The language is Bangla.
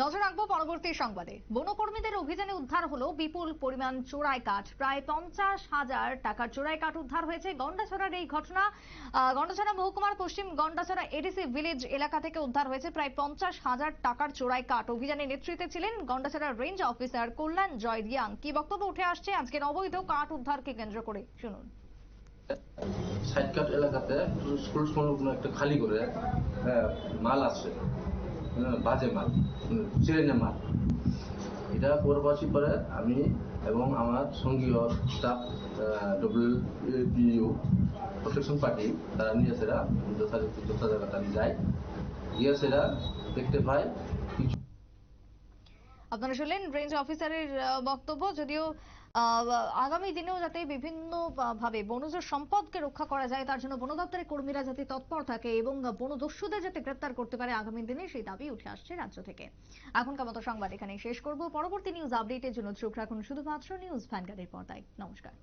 নজর রাখব পরবর্তী সংবাদে। বনকর্মীদের অভিযানে উদ্ধার হলো বিপুল পরিমাণ চোরাই কাঠ। প্রায় পঞ্চাশ হাজার টাকার চোরাই কাঠ উদ্ধার হয়েছে গন্ডাছড়ার এই ঘটনা। গন্ডাছড়া মহকুমার পশ্চিম গন্ডাছড়া এডিসি ভিলেজ এলাকা থেকে উদ্ধার হয়েছে প্রায় পঞ্চাশ হাজার টাকার চোরাই কাঠ। অভিযানে নেতৃত্বে ছিলেন গন্ডাছড়ার রেঞ্জ অফিসার কল্যাণ জয় রিয়াং। কি বক্তব্য উঠে আসছে আজকের অবৈধ কাঠ উদ্ধারকে কেন্দ্র করে? শুনুন। সাইডকাট এলাকাতে স্কুল সংলগ্ন একটা খালি করে হ্যাঁ, মাল আছে। বাজে মাল চিরেনে মাল। এটা পরবাসী পরে আমি এবং আমার সঙ্গীয় স্টাফ ডব্লিউপিও প্রোটেকশন পার্টি তারা নিয়ে সেরা যথাযথ যথাযথ যাই গিয়ে সেরা দেখতে পাই কিছু আপনারা শুনলেন রেঞ্জ অফিসারের বক্তব্য। যদিও আগামী দিনেও যাতে বিভিন্ন ভাবে বনজ সম্পদকে রক্ষা করা যায়, তার জন্য বন দপ্তরের কর্মীরা যাতে তৎপর থাকে এবং বনদস্যুদের যাতে গ্রেপ্তার করতে পারে, আগামী দিনে সেই দাবি উঠে আসছে রাজ্য থেকে। এখনকার মতো সংবাদ এখানে শেষ করব। পরবর্তী নিউজ আপডেটের জন্য চোখ রাখুন শুধুমাত্র নিউজ ভ্যানগার্ডের পর্দায়। নমস্কার।